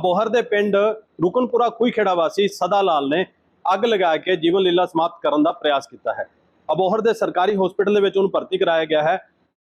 ਅਬੋਹਰ ਦੇ ਪਿੰਡ ਰੁਕਨਪੁਰਾ ਖੂਈਖੇੜਾ ਵਾਸੀ ਸਦਾ ਲਾਲ ਨੇ ਅੱਗ ਲਗਾ ਕੇ ਜੀਵਨ ਲੀਲਾ ਸਮਾਪਤ ਕਰਨ ਦਾ ਪ੍ਰਯਾਸ ਕੀਤਾ ਹੈ। ਅਬੋਹਰ ਦੇ ਸਰਕਾਰੀ ਹਸਪੀਟਲ ਦੇ ਵਿੱਚ ਉਹਨੂੰ ਭਰਤੀ ਕਰਾਇਆ ਗਿਆ ਹੈ।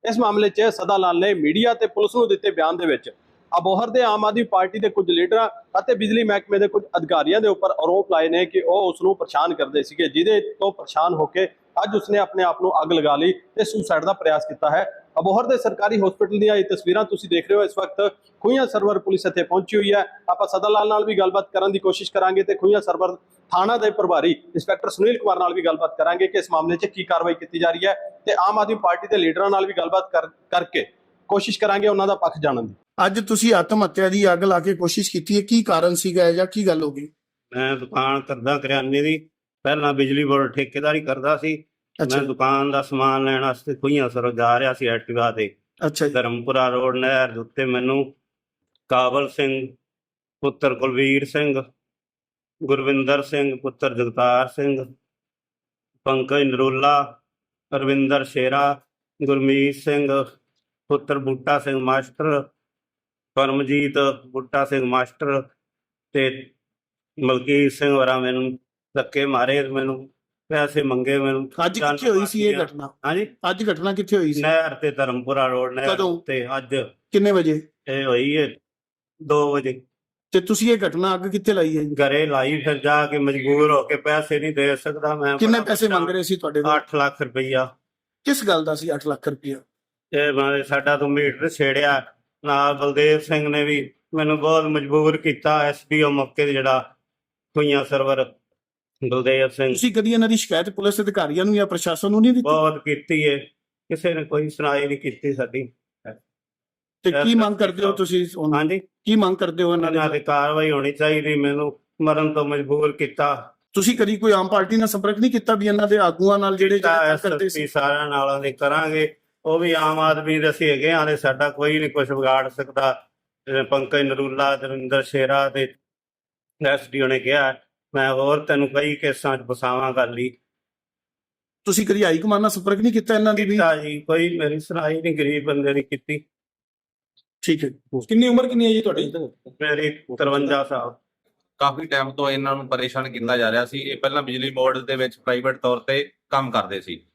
ਇਸ ਮਾਮਲੇ 'ਚ ਸਦਾ ਲਾਲ ਨੇ ਮੀਡੀਆ ਤੇ ਪੁਲਿਸ ਨੂੰ ਦਿੱਤੇ ਬਿਆਨ ਦੇ ਵਿੱਚ ਅਬੋਹਰ ਦੇ ਆਮ ਆਦਮੀ ਪਾਰਟੀ ਦੇ ਕੁਝ ਲੀਡਰਾਂ ਅਤੇ ਬਿਜਲੀ ਮਹਿਕਮੇ ਦੇ ਕੁਝ ਅਧਿਕਾਰੀਆਂ ਦੇ ਉੱਪਰ ਆਰੋਪ ਲਾਏ ਨੇ ਕਿ ਉਹ ਉਸ ਨੂੰ ਪਰੇਸ਼ਾਨ ਕਰਦੇ ਸੀਗੇ, ਜਿਹਦੇ ਤੋਂ ਪਰੇਸ਼ਾਨ ਹੋ ਕੇ ਅੱਜ ਉਸਨੇ ਆਪਣੇ ਆਪ ਨੂੰ ਅੱਗ ਲਗਾ ਲਈ ਤੇ ਸੁਸਾਈਡ ਦਾ ਪ੍ਰਯਾਸ ਕੀਤਾ ਹੈ। ਅਬੋਹਰ ਦੇ ਸਰਕਾਰੀ ਹਸਪੀਟਲ ਦੀਆਂ ਇਹ ਤਸਵੀਰਾਂ ਤੁਸੀਂ ਦੇਖ ਰਹੇ ਹੋ। ਇਸ ਵਕਤ ਖੂਹੀਆਂ ਸਰਵਰ ਪੁਲਿਸ ਇੱਥੇ ਪਹੁੰਚੀ ਹੋਈ ਹੈ। ਆਪਾਂ ਸਦਾ ਲਾਲ ਨਾਲ ਵੀ ਗੱਲਬਾਤ ਕਰਨ ਦੀ ਕੋਸ਼ਿਸ਼ ਕਰਾਂਗੇ ਤੇ ਖੂਹੀਆਂ ਸਰਵਰ ਥਾਣਾ ਦੇ ਪ੍ਰਭਾਰੀ ਇੰਸਪੈਕਟਰ ਸੁਨੀਲ ਕੁਮਾਰ ਨਾਲ ਵੀ ਗੱਲਬਾਤ ਕਰਾਂਗੇ ਕਿ ਇਸ ਮਾਮਲੇ 'ਚ ਕੀ ਕਾਰਵਾਈ ਕੀਤੀ ਜਾ ਰਹੀ ਹੈ ਤੇ ਆਮ ਆਦਮੀ ਪਾਰਟੀ ਦੇ ਲੀਡਰਾਂ ਨਾਲ ਵੀ ਗੱਲਬਾਤ ਕਰ- ਕਰਕੇ ਕੋਸ਼ਿਸ਼ ਕਰਾਂਗੇ ਉਹਨਾਂ ਦਾ ਪੱਖ ਜਾਣਨ ਦੀ। ਅੱਜ ਤੁਸੀਂ ਆਤਮ ਹੱਤਿਆ ਦੀ ਅੱਗ ਲਾ ਕੇ ਕੋਸ਼ਿਸ਼ ਕੀਤੀ ਹੈ। ਕੀ ਕਾਰਨ ਸੀਗਾ ਜਾਂ ਕੀ ਗੱਲ ਹੋ ਗਈ? ਮੈਂ ਦੁਕਾਨ ਕਰਦਾ ਕਰਿਆਨੇ ਦੀ ਪਹਿਲਾਂ ਬਿਜਲੀ ਬੋਰਡ ਠੇਕੇਦਾਰੀ ਕਰਦਾ ਸੀ। ਮੈਂ ਦੁਕਾਨ ਦਾ ਸਮਾਨ ਲੈਣ ਵਾਸਤੇ ਖੁਈਆਂ ਸਰੋਂ ਜਾ ਰਿਹਾ ਸੀ ਐਕਟਿਵਾ ਤੇ। ਅੱਛਾ ਜੀ। ਧਰਮਪੁਰਾ ਰੋਡ ਨਹਿਰ ਦੇ ਉੱਤੇ ਮੈਨੂੰ ਕਾਬਲ ਸਿੰਘ ਪੁੱਤਰ ਕੁਲਵੀਰ ਸਿੰਘ ਗੁਰਵਿੰਦਰ ਸਿੰਘ ਪੁੱਤਰ ਜਗਤਾਰ ਸਿੰਘ ਪੰਕਜ ਨਰੋਲਾ ਰਵਿੰਦਰ ਸ਼ੇਰਾ ਗੁਰਮੀਤ ਸਿੰਘ ਪੁੱਤਰ ਬੂਟਾ ਸਿੰਘ ਮਾਸਟਰ ਪਰਮਜੀਤ ਬੂਟਾ ਸਿੰਘ ਮਾਸਟਰ ਤੇ ਮਲਕੀਤ ਸਿੰਘ ਵਰਾ ਮੈਨੂੰ ਧੱਕੇ ਮਾਰੇ ਮੈਨੂੰ ਪੈਸੇ ਮੰਗੇ ਮੈਨੂੰ ਅੱਜ ਕਿੱਥੇ ਹੋਈ ਸੀ ਇਹ ਘਟਨਾ? ਹਾਂਜੀ? ਅੱਜ ਘਟਨਾ ਕਿੱਥੇ ਹੋਈ ਸੀ? ਨਹਿਰ ਤੇ ਧਰਮਪੁਰਾ ਰੋਡ ਨਹਿਰ ਕਦੋਂ? ਤੇ ਅੱਜ। ਕਿੰਨੇ ਵਜੇ? ਇਹ ਹੋਈ ਹੈ 2 ਵਜੇ। ਤੇ ਤੁਸੀਂ ਇਹ ਘਟਨਾ ਅੱਗ ਕਿੱਥੇ ਲਾਈ ਹੈ? ਜੀ? ਘਰੇ ਲਾਈ ਫਿਰ ਜਾ ਕੇ ਮਜਬੂਰ ਹੋ ਕੇ ਪੈਸੇ ਨਹੀਂ ਦੇ ਸਕਦਾ ਮੈਂ। ਕਿੰਨੇ ਪੈਸੇ ਮੰਗ ਰਹੇ ਸੀ ਤੁਹਾਡੇ ਕੋਲ? 8 ਲੱਖ ਰੁਪਈਆ। ਕਿਸ ਗੱਲ ਦਾ ਸੀ 8 ਲੱਖ ਰੁਪਇਆ ਇਹ ਮੈਂ ਸਾਡਾ ਤੋਂ ਮੀਟਰ ਛੇੜਿਆ। ਨਾਲ ਬਲਦੇਵ ਸਿੰਘ ਨੇ ਵੀ ਮੈਨੂੰ ਬਹੁਤ ਮਜਬੂਰ ਕੀਤਾ ਐਸਪੀਓ ਮੌਕੇ ਤੇ ਜਿਹੜਾ ਖੁਈਆਂ ਸਰਵਰ ਬਲਦੇਵ ਸਿੰਘ। ਤੁਸੀਂ ਕਦੀ ਇਹਨਾਂ ਦੀ ਸ਼ਿਕਾਇਤ ਪੁਲਿਸ ਅਧਿਕਾਰੀਆਂ ਨੂੰ ਜਾਂ ਪ੍ਰਸ਼ਾਸਨ ਨੂੰ ਨਹੀਂ ਦਿੱਤੀ? ਬਹੁਤ ਕੀਤੀ ਏ। ਕਿਸੇ ਨੇ ਕੋਈ ਸੁਣਾਈ ਨਹੀਂ ਕੀਤੀ ਸਾਡੀ। ਤੇ ਕੀ ਮੰਗ ਕਰਦੇ ਹੋ ਤੁਸੀਂ ਹੁਣ? ਹਾਂਜੀ। ਕੀ ਮੰਗ ਕਰਦੇ ਹੋ ਇਹਨਾਂ ਇਹਨਾਂ ਦੇ ਤੇ ਕਾਰਵਾਈ ਹੋਣੀ ਚਾਹੀਦੀ ਮੈਨੂੰ। ਮਰਨ ਤੋਂ ਮਜਬੂਰ ਕੀਤਾ। ਤੁਸੀਂ ਕਦੀ ਕੋਈ ਆਮ ਪਾਰਟੀ ਨਾਲ ਸੰਪਰਕ ਨਹੀਂ ਕੀਤਾ ਵੀ ਇਹਨਾਂ ਦੇ ਆਗੂਆਂ ਨਾਲ ਜਿਹੜੇ ਜਿਹੜੇ ਕਰਦੇ ਸੀ? ਸਾਰਿਆਂ ਨਾਲਾਂ ਦੇ ਕਰਾਂਗੇ। ਉਹ ਵੀ ਆਮ ਆਦਮੀ ਦੇ ਅਸੀਂ ਹੈਗੇ ਆਂ ਤੇ ਸਾਡਾ ਕੋਈ ਨਹੀਂ ਕੁਝ ਵਿਗਾੜ ਸਕਦਾ। ਜਿਵੇਂ ਪੰਕਜ ਨਰੂਲਾ ਦਰਿੰਦਰ ਸ਼ੇਰਾ ਤੇ ਐਸਡੀਓ ਨੇ ਕਿਹਾ। ਮੈਂ ਹੋਰ ਤੈਨੂੰ ਕਈ ਕੇਸਾਂ 'ਚ ਫਸਾਵਾਂ ਕਰ ਲਈ ਤੁਸੀਂ ਕਦੀ ਹਾਈ ਕਮਾਂਡ ਨਾਲ ਸੰਪਰਕ ਨਹੀਂ ਕੀਤਾ ਇਹਨਾਂ ਦੀ ਵੀ? ਕੀਤਾ ਜੀ ਕੋਈ ਮੇਰੀ ਸੁਣਾਈ ਨਹੀਂ ਗਰੀਬ ਬੰਦੇ ਦੀ ਕੀਤੀ। ਠੀਕ ਹੈ। ਕਿੰਨੀ ਉਮਰ ਕਿੰਨੀ ਹੈ ਜੀ ਤੁਹਾਡੀ? ਮੇਰੀ 53 ਸਾਲ। ਕਾਫੀ ਟਾਈਮ ਤੋਂ ਇਹਨਾਂ ਨੂੰ ਪਰੇਸ਼ਾਨ ਕੀਤਾ ਜਾ ਰਿਹਾ ਸੀ। ਇਹ ਪਹਿਲਾਂ ਬਿਜਲੀ ਬੋਰਡ ਦੇ ਵਿੱਚ ਪ੍ਰਾਈਵੇਟ ਤੌਰ ਤੇ ਕੰਮ ਕਰਦੇ ਸੀ।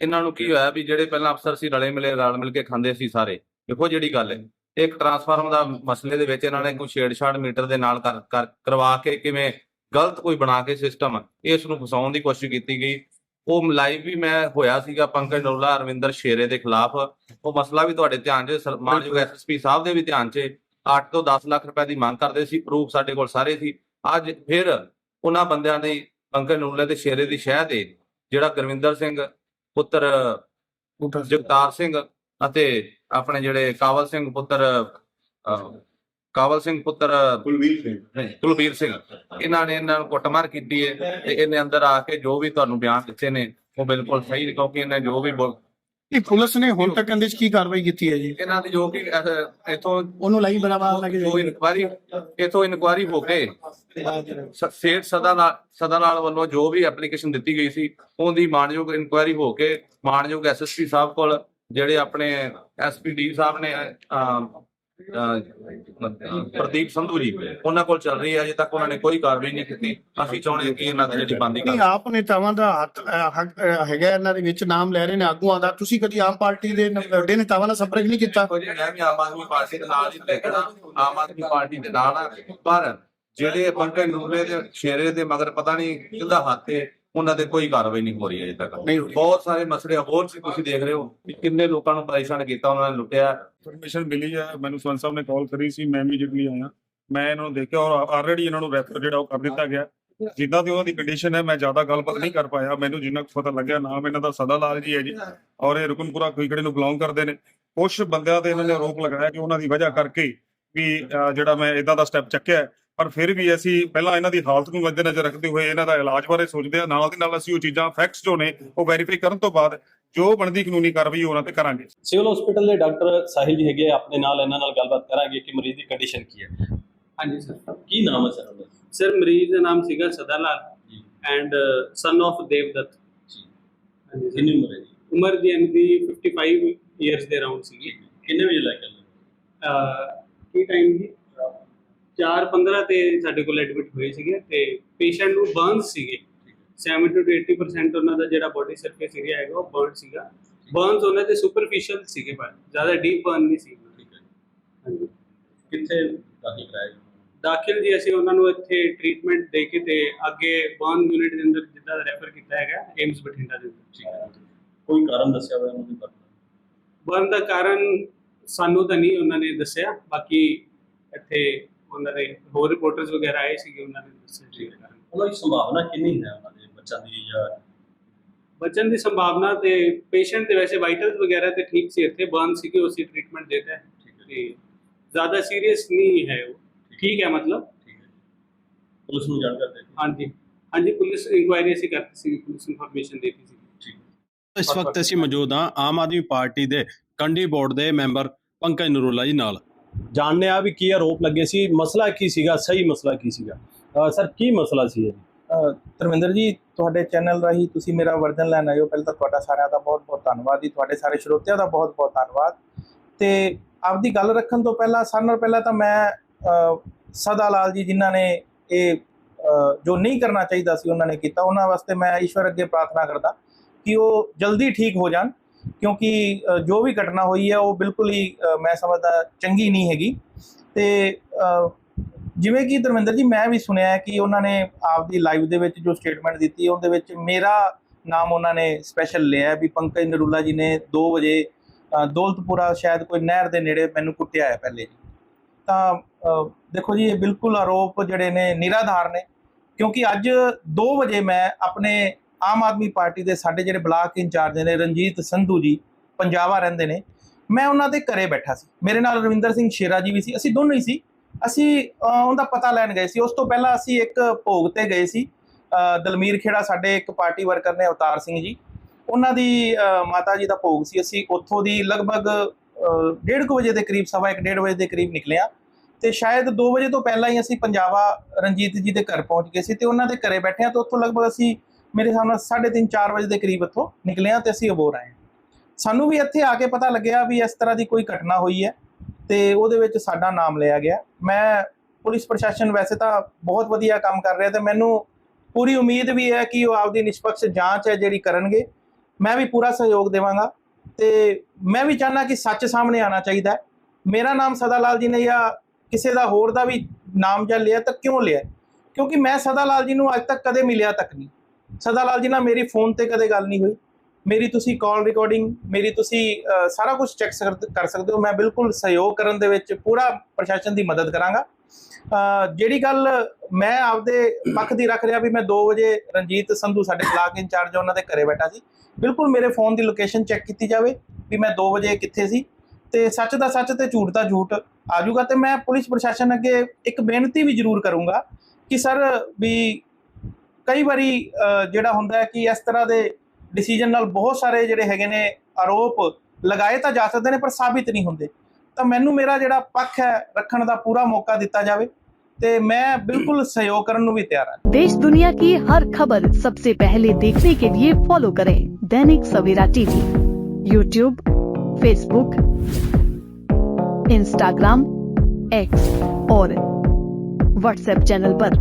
ਇਹਨਾਂ ਨੂੰ ਕੀ ਹੋਇਆ ਵੀ ਜਿਹੜੇ ਪਹਿਲਾਂ ਅਫਸਰ ਸੀ ਰਲੇ ਮਿਲੇ ਰਲ ਮਿਲ ਕੇ ਖਾਂਦੇ ਸੀ ਸਾਰੇ। ਦੇਖੋ ਜਿਹੜੀ ਗੱਲ ਹੈ। ਇੱਕ ਟਰਾਂਸਫਾਰਮ ਦਾ ਮਸਲੇ ਦੇ ਵਿੱਚ ਇਹਨਾਂ ਨੇ ਕੋਈ ਛੇੜਛਾੜ ਮੀਟਰ ਦੇ ਨਾਲ ਕਰ- ਕਰਵਾ ਕੇ ਕਿਵੇਂ ਗਲਤ ਕੋਈ ਬਣਾ ਕੇ ਸਿਸਟਮ ਇਸ ਨੂੰ ਫਸਾਉਣ ਦੀ ਕੋਸ਼ਿਸ਼ ਕੀਤੀ ਗਈ। ਉਹ ਲਾਈਵ ਵੀ ਮੈਂ ਹੋਇਆ ਸੀਗਾ ਪੰਕਜ ਨਰੂਲਾ ਅਰਵਿੰਦਰ ਸ਼ੇਰੇ ਦੇ ਖਿਲਾਫ। ਉਹ ਮਸਲਾ ਵੀ ਤੁਹਾਡੇ ਧਿਆਨ 'ਚ ਮਾਨਯੋਗ ਐਸਐਸਪੀ ਸਾਹਿਬ ਦੇ ਵੀ ਧਿਆਨ 'ਚ। 8 ਤੋਂ 10 ਲੱਖ ਰੁਪਏ ਦੀ ਮੰਗ ਕਰਦੇ ਸੀ ਪ੍ਰੂਫ ਸਾਡੇ ਕੋਲ ਸਾਰੇ ਸੀ। ਅੱਜ ਫਿਰ ਉਹਨਾਂ ਬੰਦਿਆਂ ਦੀ ਪੰਕਜ ਨੂਲੇ ਤੇ ਸ਼ੇਰੇ ਦੀ ਸ਼ਹਿ ਦੇ ਜਿਹੜਾ ਗੁਰਵਿੰਦਰ ਸਿੰਘ ਪੁੱਤਰ ਜਗਤਾਰ ਸਿੰਘ ਅਤੇ ਆਪਣੇ ਜਿਹੜੇ ਕਾਵਲ ਸਿੰਘ ਪੁੱਤਰ ਕਾਵਲ ਸਿੰਘ ਪੁੱਤਰ ਕੁਲਵੀਰ ਸਿੰਘ। ਕੁਲਬੀਰ ਸਿੰਘ। ਇਹਨਾਂ ਨੇ ਇਹਨਾਂ ਨੂੰ ਕੁੱਟਮਾਰ ਕੀਤੀ ਹੈ ਤੇ ਇਹਨੇ ਅੰਦਰ ਆ ਕੇ ਜੋ ਵੀ ਤੁਹਾਨੂੰ ਬਿਆਨ ਦਿੱਤੇ ਨੇ ਉਹ ਬਿਲਕੁਲ ਸਹੀ ਨੇ ਕਿਉਂਕਿ ਇਹਨੇ ਜੋ ਵੀ ਬੋਲ- ਇਹ ਪੁਲਿਸ ਨੇ ਹੁਣ ਤੱਕ ਇਹਦੇ 'ਚ ਕੀ ਕਾਰਵਾਈ ਕੀਤੀ ਹੈ ਜੀ? ਇਹਨਾਂ ਦੀ ਜੋ ਕਿ ਅਹ, ਇੱਥੋਂ ਉਹਨੂੰ ਲਾਈ ਬਰਾਬਰ ਲੱਗੇ ਜੋ ਇਨਕੁਆਰੀ ਇਥੋਂ ਇਨਕੁਆਰੀ ਹੋ ਕੇ ਸ- ਸੇਠ ਸਦਾ ਨਾਲ ਸਦਾ ਨਾਲ ਵੱਲੋਂ ਜੋ ਵੀ ਐਪਲੀਕੇਸ਼ਨ ਦਿੱਤੀ ਗਈ ਸੀ ਉਹਦੀ ਮਾਨਯੋਗ ਇਨਕੁਆਰੀ ਹੋ ਕੇ ਮਾਨਯੋਗ ਐਸਐਸਪੀ ਸਾਹਿਬ ਕੋਲ ਜਿਹੜੇ ਆਪਣੇ ਐਸਪੀਡੀ ਸਾਹਿਬ ਨੇ ਅਹ, ਪ੍ਰਦੀਪ ਸੰਧੂ ਜੀ ਉਹਨਾਂ ਕੋਲ ਚੱਲ ਰਹੀ ਹੈ ਅਜੇ ਤੱਕ ਉਹਨਾਂ ਨੇ ਕੋਈ ਕਾਰਵਾਈ ਨਹੀਂ ਕੀਤੀ। ਅਸੀਂ ਚਾਹੁੰਦੇ ਕਿ ਇਹਨਾਂ ਦੀ ਜਿਹੜੀ ਬੰਦੀ ਨਹੀਂ ਆਪ ਨੇਤਾਵਾਂ ਦਾ ਹੱਥ ਹੈਗਾ ਇਹਨਾਂ ਦੇ ਵਿੱਚ ਨਾਮ ਲੈ ਰਹੇ ਨੇ ਆਗੂਆਂ ਦਾ। ਤੁਸੀਂ ਕਦੀ ਆਮ ਪਾਰਟੀ ਦੇ ਵੱਡੇ ਨੇਤਾਵਾਂ ਨਾਲ ਸੰਪਰਕ ਨਹੀਂ ਕੀਤਾ? ਕੋਈ ਮੈਂ ਵੀ ਆਮ ਆਦਮੀ ਪਾਰਟੀ ਦੇ ਨਾਲ ਹੀ ਦੇਖਣਾ ਆਮ ਆਦਮੀ ਪਾਰਟੀ ਦੇ ਨਾਲ ਪਰ ਜਿਹੜੇ ਪੰਕਜ ਨੂਰੇ ਦੇ ਸ਼ੇਰੇ ਦੇ ਮਗਰ ਪਤਾ ਨਹੀਂ ਕਿਹਦਾ ਹੱਥ ਹੈ ਉਹਨਾਂ ਤੇ ਕੋਈ ਕਾਰਵਾਈ ਨਹੀਂ ਹੋ ਰਹੀ ਅਜੇ ਤੱਕ। ਨਹੀਂ। ਬਹੁਤ ਸਾਰੇ ਮਸਲੇ ਹੋਰ ਸੀ ਤੁਸੀਂ ਦੇਖ ਰਹੇ ਹੋ ਕਿ ਕਿੰਨੇ ਲੋਕਾਂ ਨੂੰ ਪਰੇਸ਼ਾਨ ਕੀਤਾ ਉਹਨਾਂ ਨੇ ਲੁੱਟਿਆ। ਇਨਫੋਰਮੇਸ਼ਨ ਮਿਲੀ ਹੈ ਮੈਨੂੰ ਸਵਨ ਸਾਹਿਬ ਨੇ ਕਾਲ ਕਰੀ ਸੀ ਮੈਂ ਇਮੀਡੀਏਟਲੀ ਆਇਆ। ਮੈਂ ਇਹਨਾਂ ਨੂੰ ਦੇਖਿਆ ਔਰ ਆਲਰੇਡੀ ਇਹਨਾਂ ਨੂੰ ਰੈਫਰ ਜਿਹੜਾ ਉਹ ਕਰ ਦਿੱਤਾ ਗਿਆ। ਜਿੱਦਾਂ ਦੀ ਉਹਨਾਂ ਦੀ ਕੰਡੀਸ਼ਨ ਹੈ ਮੈਂ ਜ਼ਿਆਦਾ ਗੱਲਬਾਤ ਨਹੀਂ ਕਰ ਪਾਇਆ। ਮੈਨੂੰ ਜਿੰਨਾ ਕੁ ਪਤਾ ਲੱਗਿਆ ਨਾਮ ਇਹਨਾਂ ਦਾ ਸਦਾ ਲਾਲ ਜੀ ਹੈ ਜੀ। ਔਰ ਇਹ ਰੁਕਨਪੁਰਾ ਖੁਈਖੜੇ ਨੂੰ ਬਿਲੋਂਗ ਕਰਦੇ ਨੇ। ਕੁਝ ਬੰਦਿਆਂ ਤੇ ਇਹਨਾਂ ਨੇ ਆਰੋਪ ਲਗਾਇਆ ਕਿ ਉਹਨਾਂ ਦੀ ਵਜ੍ਹਾ ਕਰਕੇ ਵੀ ਅਹ, ਜਿਹੜਾ ਮੈਂ ਇਦਾਂ ਦਾ ਸਟੈਪ ਚੱਕਿਆ ਹੈ। ਪਰ ਫਿਰ ਵੀ ਅਸੀਂ ਪਹਿਲਾਂ ਇਹਨਾਂ ਦੀ ਹਾਲਤ ਨੂੰ ਮੱਦੇਨਜ਼ਰ ਰੱਖਦੇ ਹੋਏ ਇਹਨਾਂ ਦਾ ਇਲਾਜ ਬਾਰੇ ਸੋਚਦੇ ਹਾਂ। ਨਾਲ ਦੀ ਨਾਲ ਅਸੀਂ ਉਹ ਚੀਜ਼ਾਂ ਫੈਕਟਸ ਜੋ ਨੇ ਉਹ ਵੈਰੀਫਾਈ ਕਰਨ ਤੋਂ ਬਾਅਦ ਜੋ ਬਣਦੀ ਕਾਨੂੰਨੀ ਕਾਰਵਾਈ ਉਹਨਾਂ ਤੇ ਕਰਾਂਗੇ। ਸਿਵਲ ਹਸਪੀਟਲ ਦੇ ਡਾਕਟਰ ਸਾਹਿਲ ਜੀ ਹੈਗੇ ਆ, ਆਪਣੇ ਨਾਲ ਇਹਨਾਂ ਨਾਲ ਗੱਲਬਾਤ ਕਰਾਂਗੇ ਕਿ ਮਰੀਜ਼ ਦੀ ਕੰਡੀਸ਼ਨ ਕੀ ਹੈ। ਹਾਂਜੀ ਸਰ। ਕੀ ਨਾਮ ਹੈ ਸਰ ਉਹਦਾ ਸਰ ਮਰੀਜ਼ ਦਾ ਨਾਮ ਸੀਗਾ Sada Lal and son of Devdatt. ਹਾਂਜੀ sir। ਕਿੰਨੀ ਉਮਰ ਹੈ ਜੀ? ਉਮਰ ਦੀ ਇਹਦੀ 55 ਇਅਰਸ ਦੇ ਅਰਾਊਂਡ ਸੀਗੀ। ਕਿੰਨੇ ਵਜੇ ਲੈ ਕੇ ਆਏ? ਅਹ, ਕੀ ਟਾਈਮ ਜੀ? 4-15 ਤੇ ਸਾਡੇ ਕੋਲ ਐਡਮਿਟ ਹੋਏ ਸੀਗੇ ਤੇ ਪੇਸ਼ੈਂਟ ਨੂੰ ਬਰਨਸ ਸੀਗੇ। 70 to 80% ਉਹਨਾਂ ਦਾ ਜਿਹੜਾ ਬੋਡੀ ਸਰਫੇਸ ਏਰੀਆ ਹੈਗਾ ਉਹ ਬਰਨ ਸੀਗਾ। ਬਰਨਸ ਉਹਨਾਂ ਦੇ ਸੁਪਰਫੀਸ਼ੀਅਲ ਸੀਗੇ ਪਰ ਜ਼ਿਆਦਾ ਡੀਪ ਬਰਨ ਨਹੀਂ ਸੀ। ਹਾਂਜੀ। ਕਿੱਥੇ ਦਾਖਲ ਕਰਾਇਆ ਦਾਖਲ ਜੀ ਅਸੀਂ ਉਹਨਾਂ ਨੂੰ ਇੱਥੇ ਟ੍ਰੀਟਮੈਂਟ ਦੇ ਕੇ ਤੇ ਅੱਗੇ ਬਰਨ ਯੂਨਿਟ ਦੇ ਅੰਦਰ ਜਿੱਦਾਂ ਰੈਫਰ ਕੀਤਾ ਹੈਗਾ ਏਮਸ ਬਠਿੰਡਾ ਦੇ ਅੰਦਰ। ਕੋਈ ਕਾਰਨ ਦੱਸਿਆ ਹੋਇਆ ਉਹਨਾਂ ਨੇ ਬਰਨ ਦਾ ਕਾਰਨ ਸਾਨੂੰ ਤਾਂ ਨਹੀਂ ਉਹਨਾਂ ਨੇ ਦੱਸਿਆ ਬਾਕੀ ਇੱਥੇ ਉਹਨਾਂ ਦੇ ਹੋਰ ਰਿਪੋਰਟਰਸ ਵਗੈਰਾ ਆਏ ਸੀਗੇ ਉਹਨਾਂ ਨੇ ਦੱਸਿਆ ਜੀ ਕਾਰਨ। ਉਹਨਾਂ ਦੀ ਸੰਭਾਵਨਾ ਕਿੰਨੀ ਹੈ ਉਹਨਾਂ ਦੇ ਬੱਚਿਆਂ ਦੀ ਜਾਂ ਬਚਣ ਦੀ ਸੰਭਾਵਨਾ ਤੇ ਪੇਸ਼ੈਂਟ ਦੇ ਵੈਸੇ ਵਾਈਟਲਸ ਵਗੈਰਾ ਤੇ ਠੀਕ ਸੀ ਇੱਥੇ ਬਰਨ ਸੀਗੇ ਉਸੇ ਟ੍ਰੀਟਮੈਂਟ ਦੇਤਾ ਹੈ। ਤੇ ਜ਼ਿਆਦਾ ਸੀਰੀਅਸ ਨਹੀਂ ਹੈ ਉਹ। ਠੀਕ ਹੈ। ਮਤਲਬ? ਪੁਲਿਸ ਨੂੰ ਜਾਣਕਾਰੀ ਦੇ ਹਾਂਜੀ। ਹਾਂਜੀ ਪੁਲਿਸ ਇਨਕੁਆਇਰੀ ਅਸੀਂ ਕਰਤੀ ਸੀ ਪੁਲਿਸ ਇਨਫੋਰਮੇਸ਼ਨ ਦੇਤੀ ਸੀ ਇਸ ਵਕਤ ਅਸੀਂ ਮੌਜੂਦ ਹਾਂ ਆਮ ਆਦਮੀ ਪਾਰਟੀ ਦੇ ਕੰਡੀ ਬੋਰਡ ਦੇ ਮੈਂਬਰ ਪੰਕਜ ਨਰੂਲਾ ਜੀ ਨਾਲ। ਜਾਣਦੇ ਆ ਵੀ ਕੀ ਆਰੋਪ ਲੱਗੇ ਸੀ। ਮਸਲਾ ਕੀ ਸੀਗਾ? ਸਹੀ ਮਸਲਾ ਕੀ ਸੀਗਾ? ਸਰ ਕੀ ਮਸਲਾ ਸੀ ਇਹ? ਅ, ਧਰਮਿੰਦਰ ਜੀ ਤੁਹਾਡੇ ਚੈਨਲ ਰਾਹੀਂ ਤੁਸੀਂ ਮੇਰਾ ਵਰਜਨ ਲੈਣ ਆਇਓ ਪਹਿਲਾਂ ਤਾਂ ਤੁਹਾਡਾ ਸਾਰਿਆਂ ਦਾ ਬਹੁਤ-ਬਹੁਤ ਧੰਨਵਾਦ ਜੀ। ਤੁਹਾਡੇ ਸਾਰੇ ਸਰੋਤਿਆਂ ਦਾ ਬਹੁਤ-ਬਹੁਤ ਧੰਨਵਾਦ। ਤੇ ਆਪਦੀ ਗੱਲ ਰੱਖਣ ਤੋਂ ਪਹਿਲਾਂ ਸਾਰਿਆਂ ਨਾਲ ਪਹਿਲਾਂ ਤਾਂ ਮੈਂ ਸਦਾ ਲਾਲ ਜੀ ਜਿਨ੍ਹਾਂ ਨੇ ਇਹ ਜੋ ਨਹੀਂ ਕਰਨਾ ਚਾਹੀਦਾ ਸੀ ਉਹਨਾਂ ਨੇ ਕੀਤਾ। ਉਹਨਾਂ ਵਾਸਤੇ ਮੈਂ ਈਸ਼ਵਰ ਅੱਗੇ ਪ੍ਰਾਰਥਨਾ ਕਰਦਾ ਕਿ ਉਹ ਜਲਦੀ ਠੀਕ ਹੋ ਜਾਣ। ਕਿਉਂਕਿ ਜੋ ਵੀ ਘਟਨਾ ਹੋਈ ਹੈ, ਉਹ ਬਿਲਕੁਲ ਹੀ ਮੈਂ ਸਮਝਦਾ ਚੰਗੀ ਨਹੀਂ ਹੈਗੀ। ਤੇ ਜਿਵੇਂ ਕਿ ਧਰਮਿੰਦਰ ਜੀ, ਮੈਂ ਵੀ ਸੁਣਿਆ ਕਿ ਉਹਨਾਂ ਨੇ ਆਪਦੀ ਲਾਈਵ ਦੇ ਵਿੱਚ ਜੋ ਸਟੇਟਮੈਂਟ ਦਿੱਤੀ, ਉਹਦੇ ਵਿੱਚ ਮੇਰਾ ਨਾਮ ਉਹਨਾਂ ਨੇ ਸਪੈਸ਼ਲ ਲਿਆ ਵੀ ਪੰਕਜ ਨਰੂਲਾ ਜੀ ਨੇ 2 ਵਜੇ ਦੌਲਤਪੁਰਾ ਸ਼ਾਇਦ ਕੋਈ ਨਹਿਰ ਦੇ ਨੇੜੇ ਮੈਨੂੰ ਕੁੱਟਿਆ ਹੈ ਪਹਿਲੇ ਜੀ। ਤਾਂ ਦੇਖੋ ਜੀ, ਇਹ ਬਿਲਕੁਲ ਆਰੋਪ ਜਿਹੜੇ ਨੇ ਨਿਰਾਧਾਰ ਨੇ। ਕਿਉਂਕਿ ਅੱਜ 2 ਵਜੇ ਮੈਂ ਆਪਣੇ ਆਮ ਆਦਮੀ ਪਾਰਟੀ ਦੇ ਸਾਡੇ ਜਿਹੜੇ ਬਲਾਕ ਇੰਚਾਰਜ ਨੇ ਰਣਜੀਤ ਸੰਧੂ ਜੀ, ਪੰਜਾਬਾ ਰਹਿੰਦੇ ਨੇ, ਮੈਂ ਉਹਨਾਂ ਦੇ ਘਰੇ ਬੈਠਾ ਸੀ। ਮੇਰੇ ਨਾਲ ਰਵਿੰਦਰ ਸਿੰਘ ਸ਼ੇਰਾ ਜੀ ਵੀ ਸੀ। ਅਸੀਂ ਦੋਨੋਂ ਹੀ ਸੀ। ਅਸੀਂ ਉਹਦਾ ਪਤਾ ਲੈਣ ਗਏ ਸੀ। ਉਸ ਤੋਂ ਪਹਿਲਾਂ ਅਸੀਂ ਇੱਕ ਭੋਗ ਤੇ ਗਏ ਸੀ। ਦਲਮੀਰ ਖੇੜਾ ਸਾਡੇ ਇੱਕ ਪਾਰਟੀ ਵਰਕਰ ਨੇ, ਅਵਤਾਰ ਸਿੰਘ ਜੀ। ਉਹਨਾਂ ਦੀ ਮਾਤਾ ਜੀ ਦਾ ਭੋਗ ਸੀ। ਅਸੀਂ ਉੱਥੋਂ ਦੀ ਲਗਭਗ 1:30 ਵਜੇ ਦੇ ਕਰੀਬ, ਸਵਾ 1:30 ਵਜੇ ਦੇ ਕਰੀਬ ਨਿਕਲਿਆ। ਤੇ ਸ਼ਾਇਦ 2 ਵਜੇ ਤੋਂ ਪਹਿਲਾਂ ਹੀ ਅਸੀਂ ਪੰਜਾਬਾ ਰਣਜੀਤ ਜੀ ਦੇ ਘਰ ਪਹੁੰਚ ਗਏ ਸੀ ਤੇ ਉਹਨਾਂ ਦੇ ਘਰੇ ਬੈਠੇ ਹਾਂ ਤੇ ਉੱਥੋਂ ਲਗਭਗ ਅਸੀਂ ਮੇਰੇ ਹਿਸਾਬ ਨਾਲ 3:30 4 ਵਜੇ ਦੇ ਕਰੀਬ ਇੱਥੋਂ ਨਿਕਲੇ ਹਾਂ ਤੇ ਅਸੀਂ ਅਬੋਰ ਆਏ ਸਾਨੂੰ ਵੀ ਇੱਥੇ ਆ ਕੇ ਪਤਾ ਲੱਗਿਆ ਵੀ ਇਸ ਤਰ੍ਹਾਂ ਦੀ ਕੋਈ ਘਟਨਾ ਹੋਈ ਹੈ ਤੇ ਉਹਦੇ ਵਿੱਚ ਸਾਡਾ ਨਾਮ ਲਿਆ ਗਿਆ। ਮੈਂ ਪੁਲਿਸ ਪ੍ਰਸ਼ਾਸਨ ਵੈਸੇ ਤਾਂ ਬਹੁਤ ਵਧੀਆ ਕੰਮ ਕਰ ਰਿਹਾ ਤੇ ਮੈਨੂੰ ਪੂਰੀ ਉਮੀਦ ਵੀ ਹੈ ਕਿ ਉਹ ਆਪਦੀ ਨਿਸ਼ਪਕਸ਼ ਜਾਂਚ ਹੈ ਜਿਹੜੀ ਕਰਨਗੇ। ਮੈਂ ਵੀ ਪੂਰਾ ਸਹਿਯੋਗ ਦੇਵਾਂਗਾ ਤੇ ਮੈਂ ਵੀ ਚਾਹਨਾ ਕਿ ਸੱਚ ਸਾਹਮਣੇ ਆਣਾ ਚਾਹੀਦਾ ਮੇਰਾ ਨਾਮ ਸਦਾ ਲਾਲ ਜੀ ਨੇ ਜਾਂ ਕਿਸੇ ਦਾ ਹੋਰ ਦਾ ਵੀ ਨਾਮ ਜਾਂ ਲਿਆ ਤਾਂ ਕਿਉਂ ਲਿਆ? ਕਿਉਂਕਿ ਮੈਂ ਸਦਾ ਲਾਲ ਜੀ ਨੂੰ ਅੱਜ ਤੱਕ ਕਦੇ ਮਿਲਿਆ ਤੱਕ ਨਹੀਂ। ਸਦਾ ਲਾਲ ਜੀ ਨਾਲ ਮੇਰੀ ਫੋਨ ਤੇ ਕਦੇ ਗੱਲ ਨਹੀਂ ਹੋਈ। ਮੇਰੀ ਤੁਸੀਂ ਕਾਲ ਰਿਕਾਰਡਿੰਗ ਮੇਰੀ ਤੁਸੀਂ ਸਾਰਾ ਕੁਝ ਚੈੱਕ ਕਰ ਸਕਦੇ ਹੋ। ਮੈਂ ਬਿਲਕੁਲ ਸਹਿਯੋਗ ਕਰਨ ਦੇ ਵਿੱਚ ਪੂਰਾ ਪ੍ਰਸ਼ਾਸਨ ਦੀ ਮਦਦ ਕਰਾਂਗਾ। ਜਿਹੜੀ ਗੱਲ ਮੈਂ ਆਪਦੇ ਪੱਖ ਦੀ ਰੱਖ ਰਿਹਾ ਵੀ ਮੈਂ 2 ਵਜੇ ਰਣਜੀਤ ਸੰਧੂ ਸਾਡੇ ਬਲਾਕ ਇੰਚਾਰਜ ਉਹਨਾਂ ਦੇ ਘਰੇ ਬੈਠਾ ਸੀ। ਬਿਲਕੁਲ ਮੇਰੇ ਫੋਨ ਦੀ ਲੋਕੇਸ਼ਨ ਚੈੱਕ ਕੀਤੀ ਜਾਵੇ ਵੀ ਮੈਂ 2 ਵਜੇ ਕਿੱਥੇ ਸੀ। ਤੇ ਸੱਚ ਦਾ ਸੱਚ ਤੇ ਝੂਠ ਦਾ ਝੂਠ ਆ ਜਾਊਗਾ ਤੇ ਮੈਂ ਪੁਲਿਸ ਪ੍ਰਸ਼ਾਸਨ ਅੱਗੇ ਇੱਕ ਬੇਨਤੀ ਵੀ ਜ਼ਰੂਰ ਕਰੂੰਗਾ ਕਿ ਸਰ ਵੀ ਕਈ ਵਾਰੀ ਅ, ਜਿਹੜਾ ਹੁੰਦਾ ਹੈ ਕਿ ਇਸ ਤਰ੍ਹਾਂ ਦੇ ਡਿਸੀਜਨ ਨਾਲ ਬਹੁਤ ਸਾਰੇ ਜਿਹੜੇ ਹੈਗੇ ਨੇ ਆਰੋਪ ਲਗਾਏ ਤਾਂ ਜਾ ਸਕਦੇ ਨੇ ਪਰ ਸਾਬਿਤ ਨਹੀਂ ਹੁੰਦੇ ਤਾਂ ਮੈਨੂੰ ਮੇਰਾ ਜਿਹੜਾ ਪੱਖ ਹੈ ਰੱਖਣ ਦਾ ਪੂਰਾ ਮੌਕਾ ਦਿੱਤਾ ਜਾਵੇ ਤੇ ਮੈਂ ਬਿਲਕੁਲ ਸਹਿਯੋਗ ਕਰਨ ਨੂੰ ਵੀ ਤਿਆਰ ਹਾਂ देश दुनिया की हर खबर सबसे पहले देखने के लिए फॉलो करें Dainik Savera TV YouTube Facebook Instagram X और व्हाट्सएप चैनल पर।